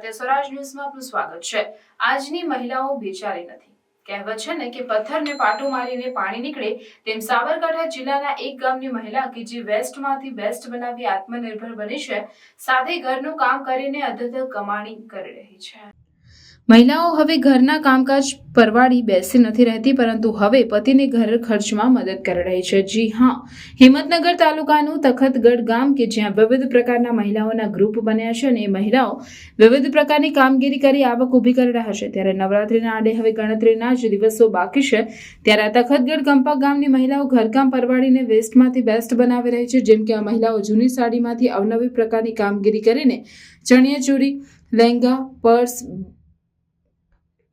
સત્ય સ્વરાજ ન્યૂઝમાં આપનું સ્વાગત છે. આજની મહિલાઓ બિચારી નથી. કહેવત છે ને કે પથ્થરને પાટો મારીને પાણી નીકળે તેમ સાબરકાંઠા જિલ્લાના એક ગામની મહિલા કે જે વેસ્ટમાંથી બેસ્ટ બનાવી આત્મનિર્ભર બની છે, સાથે ઘરનું કામ કરીને અધધ કમાણી કરી રહી છે. મહિલાઓ હવે ઘરના કામકાજ પરવાડી બેસી નથી રહેતી, પરંતુ હવે પતિને ઘર ખર્ચમાં મદદ કરી રહી છે. જી હા, હિંમતનગર તાલુકાનું તખતગઢ ગામ કે જ્યાં વિવિધ પ્રકારના મહિલાઓના ગ્રુપ બન્યા છે અને એ મહિલાઓ વિવિધ પ્રકારની કામગીરી કરી આવક ઊભી કરી રહ્યા છે. ત્યારે નવરાત્રિના આડે હવે ગણતરીના જ દિવસો બાકી છે. ત્યારે આ તખતગઢ કંપા ગામની મહિલાઓ ઘરકામ પરવાડીને વેસ્ટમાંથી બેસ્ટ બનાવી રહી છે. જેમ કે આ મહિલાઓ જૂની સાડીમાંથી અવનવી પ્રકારની કામગીરી કરીને ચણિયાચોળી, લહેંગા, પર્સ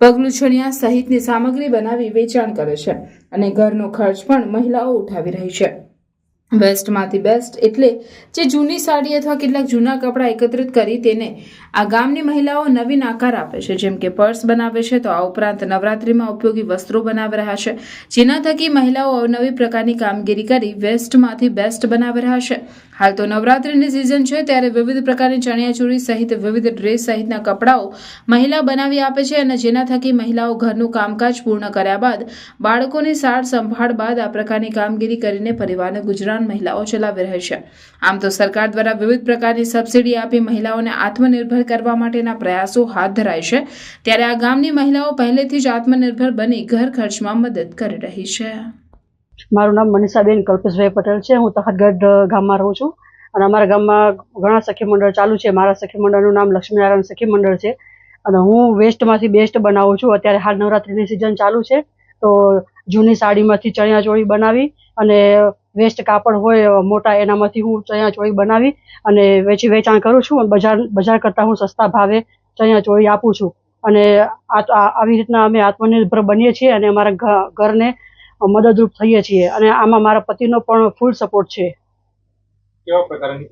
પગલું છણિયા સહિતની સામગ્રી બનાવી વેચાણ કરે છે અને ઘરનો ખર્ચ પણ મહિલાઓ ઉઠાવી રહી છે. વેસ્ટમાંથી બેસ્ટ એટલે જે જૂની સાડી અથવા કેટલાક જૂના કપડાં એકત્રિત કરી તેને આ ગામની મહિલાઓ નવીન આકાર આપે છે. જેમ કે પર્સ બનાવે છે તો આ ઉપરાંત નવરાત્રિમાં ઉપયોગી વસ્ત્રો બનાવી રહ્યા છે. જેના થકી મહિલાઓ અવનવી પ્રકારની કામગીરી કરી વેસ્ટમાંથી બેસ્ટ બનાવી રહ્યા છે. હાલ તો નવરાત્રિની સિઝન છે ત્યારે વિવિધ પ્રકારની ચણિયાચોળી સહિત વિવિધ ડ્રેસ સહિતના કપડાઓ મહિલા બનાવી આપે છે અને જેના થકી મહિલાઓ ઘરનું કામકાજ પૂર્ણ કર્યા બાદ બાળકોની સાર સંભાળ બાદ આ પ્રકારની કામગીરી કરીને પરિવારને ગુજરાન મહિલાઓ ચલાવી રહી છે. આમ તો સરકાર દ્વારા વિવિધ પ્રકારની સબસિડી આપી મહિલાઓને આત્મનિર્ભર કરવા માટેના પ્રયાસો હાથ ધરાય છે. ત્યારે આ ગામની મહિલાઓ પહેલેથી જ આત્મનિર્ભર બની ઘર ખર્ચમાં મદદ કરી રહી છે. મારું નામ મનીષાબેન કલ્પેશભાઈ પટેલ છે. હું તખતગઢ ગામમાં રહું છું. અને અમારા ગામમાં ઘણા સખી મંડળ ચાલુ છે. મારા સખી મંડળનું નામ લક્ષ્મીનારાયણ સખી મંડળ છે. અને હું વેસ્ટમાંથી બેસ્ટ બનાવું છું. અત્યારે હાલ નવરાત્રિની સિઝન ચાલુ છે. તો જૂની સાડીમાંથી ચણિયાચોળી બનાવી અને વેસ્ટ કાપડ હોય મોટા એનામાંથી હું ચણિયાચોળી બનાવી અને વેચી વેચાણ કરું છું અને બજાર બજાર કરતાં હું સસ્તા ભાવે ચણિયાચોળી આપું છું. અને આવી રીતના અમે આત્મનિર્ભર બનીએ છીએ અને અમારા ઘરને મદદરૂપ થઈએ છીએ. અને આમાં મારા પતિનો પણ ફૂલ સપોર્ટ છે. કેવા પ્રકારની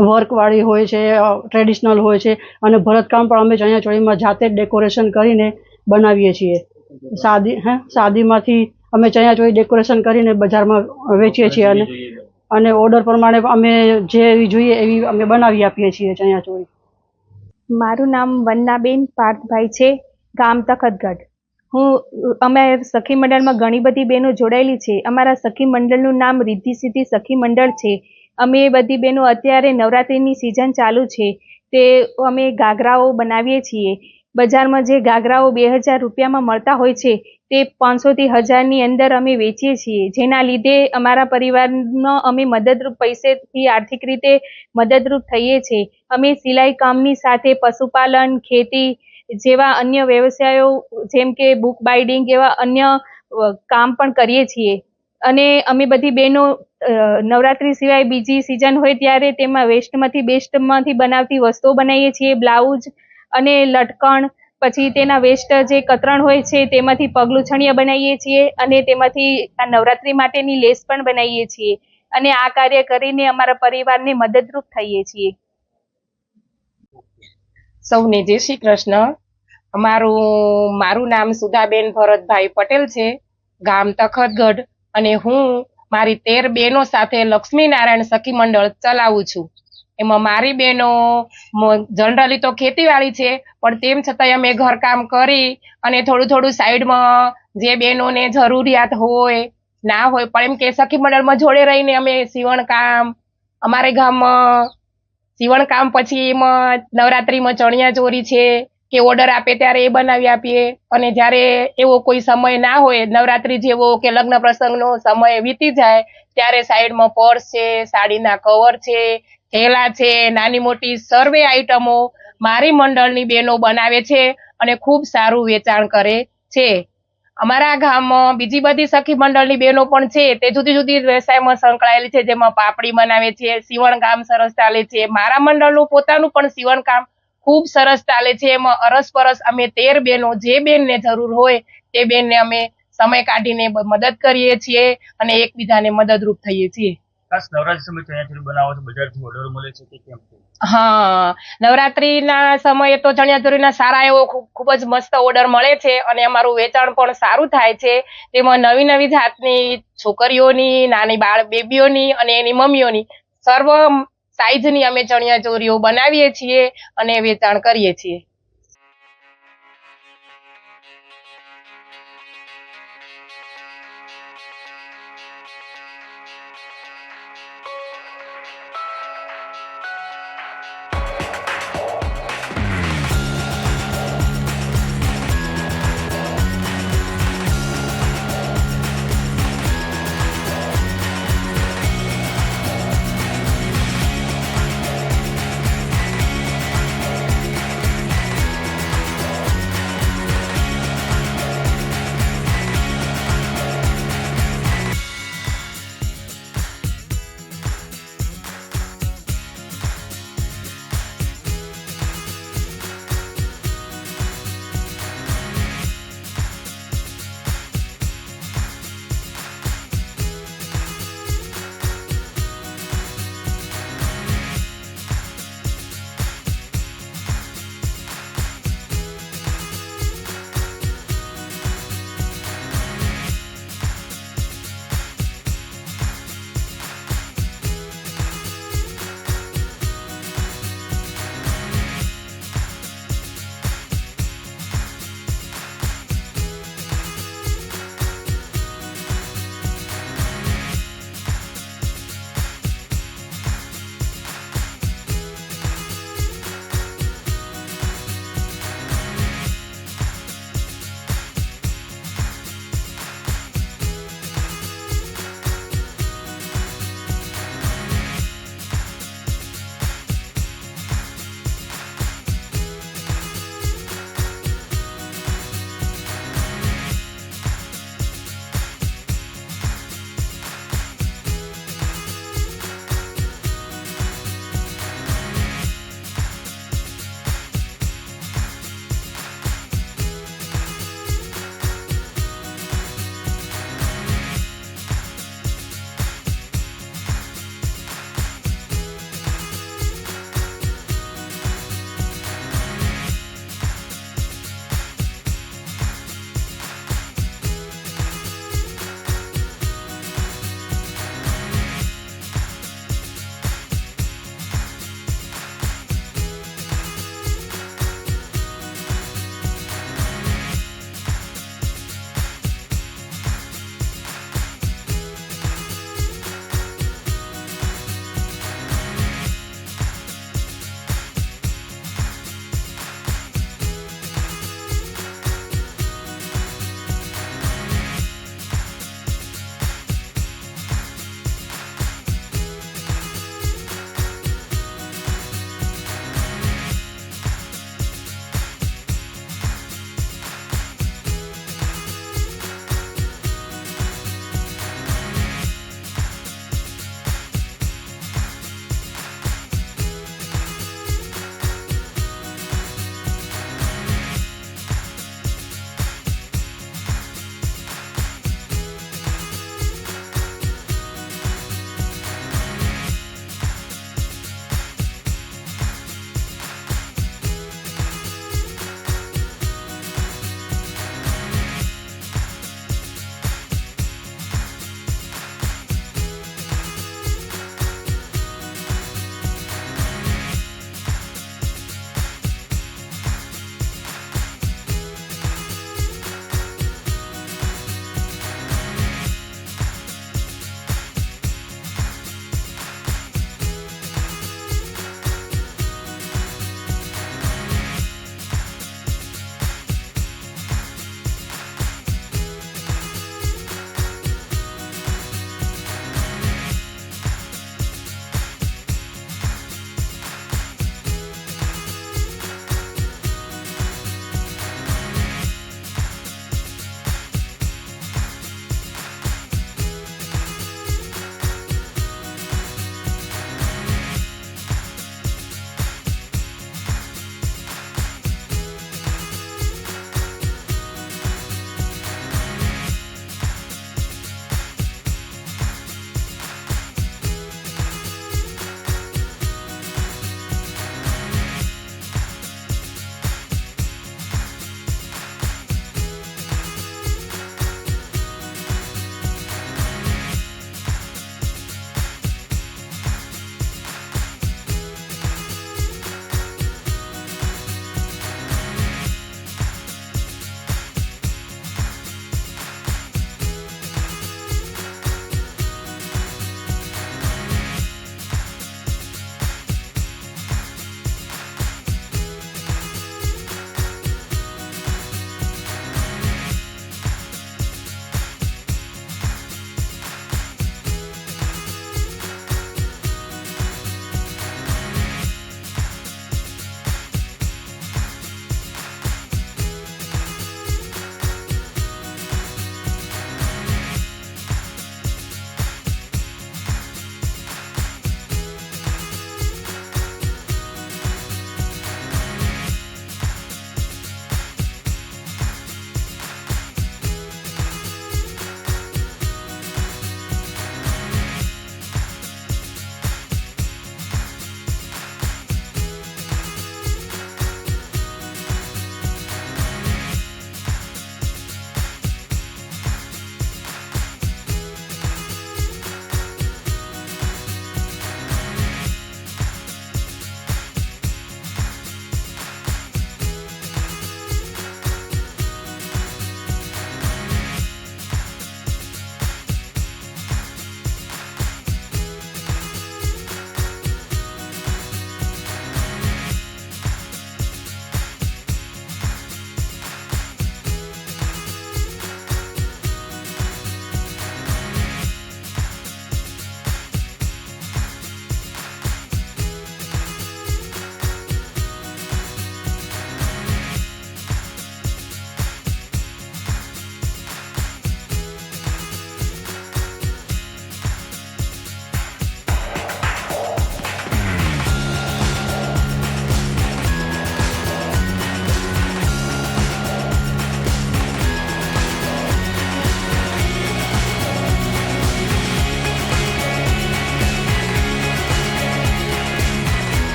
વર્કવાળી હોય છે ટ્રેડિશનલ હોય છે અને ભરતકામ પણ અમે ચણિયાચોળીમાં જાતે જ ડેકોરેશન કરીને બનાવીએ છીએ. સાદી હા સાદીમાંથી અમે ચણિયાચોળી ડેકોરેશન કરીને બજારમાં વેચીએ છીએ અને અને ઓર્ડર પ્રમાણે અમે જેવી જોઈએ એવી અમે બનાવી આપીએ છીએ ચણિયાચોળી મારું નામ વન્નાબેન પાર્થભાઈ છે ગામ તખતગઢ. હું અમે સખી મંડળમાં ઘણી બધી બહેનો જોડાયેલી છે. અમારા સખી મંડળનું નામ રિદ્ધિ સિદ્ધિ સખી મંડળ છે. અમે એ બધી બહેનો અત્યારે નવરાત્રિની સિઝન ચાલુ છે. તે અમે ઘાઘરાઓ બનાવીએ છીએ. બજારમાં જે ઘાઘરાઓ બે હજાર રૂપિયામાં મળતા હોય છે, તે પાંચસોથી હજારની અંદર અમે વેચીએ છીએ. જેના લીધે અમારા પરિવારનો અમે મદદરૂપ પૈસેથી આર્થિક રીતે મદદરૂપ થઈએ છીએ. અમે સિલાઈ કામની સાથે પશુપાલન, ખેતી જેવા અન્ય વ્યવસાયો, જેમ કે બુક બાઇડિંગ એવા અન્ય કામ પણ કરીએ છીએ. અને અમે બધી બહેનો નવરાત્રી સિવાય બીજી સિઝન હોય ત્યારે તેમાં વેસ્ટમાંથી બેસ્ટમાંથી બનાવતી વસ્તુઓ બનાવીએ છીએ. બ્લાઉઝ અને લટકણ, પછી તેના વેસ્ટ જે કતરણ હોય છે, તેમાંથી પગલુંછણિયા બનાવીએ છીએ અને તેમાંથી આ નવરાત્રિ માટેની લેસ પણ બનાવીએ છીએ. અને આ કાર્ય કરીને અમારા પરિવારને મદદરૂપ થઈએ છીએ. સૌને જય શ્રી કૃષ્ણ. અમારું, મારું નામ સુધાબેન ભરતભાઈ પટેલ છે. ગામ તખતગઢ અને હું મારી તેર બહેનો સાથે લક્ષ્મીનારાયણ સખી મંડળ ચલાવું છું. એમાં મારી બહેનો જનરલી તો ખેતીવાડી છે, પણ તેમ છતાંય અમે ઘરકામ કરી અને થોડું થોડું સાઈડમાં જે બહેનોને જરૂરિયાત હોય, ના હોય, પણ એમ કે સખી મંડળમાં જોડે રહીને અમે સીવણ કામ, અમારે ગામમાં સીવણ કામ પછી એમાં નવરાત્રીમાં ચણિયા ચોરી છે, કે ઓર્ડર આપે ત્યારે એ બનાવી આપીએ, અને જ્યારે એવો કોઈ સમય ના હોય, નવરાત્રી જેવો કે લગ્ન પ્રસંગનો સમય વીતી જાય, ત્યારે સાઈડમાં પર્સ છે, સાડીના કવર છે થેલા છે. નાની મોટી સર્વે આઈટમો મારી મંડળની બહેનો બનાવે છે અને ખૂબ સારું વેચાણ કરે છે. અમારા ગામમાં બીજી બધી સખી મંડળની બહેનો પણ છે. તે જુદી જુદી વ્યવસાયમાં સંકળાયેલી છે. જેમાં પાપડી બનાવે છે, સીવણ કામ સરસ ચાલે છે. મારા મંડળનું પોતાનું પણ સીવણ કામ ખૂબ સરસ ચાલે છે. એમાં અરસપરસ અમે તેર બહેનો જે બેનને જરૂર હોય તે બેનને અમે સમય કાઢીને મદદ કરીએ છીએ અને એકબીજાને મદદરૂપ થઈએ છીએ. ખાસ નવરાત્રી સમય ચણિયાચોળી બનાવો છો બજારથી ઓર્ડર મળે છે કે કેમ હા, નવરાત્રીના સમયે તો ચણિયાચોળીના સારા એવો ખૂબ જ મસ્ત ઓર્ડર મળે છે અને અમારું વેચાણ પણ સારું થાય છે. તેમાં નવી નવી જાતની છોકરીઓની, નાની બાળ બેબીઓની અને એની મમ્મીઓની સર્વ સાઈઝની અમે ચણિયાચોરીઓ બનાવીએ છીએ અને વેચાણ કરીએ છીએ.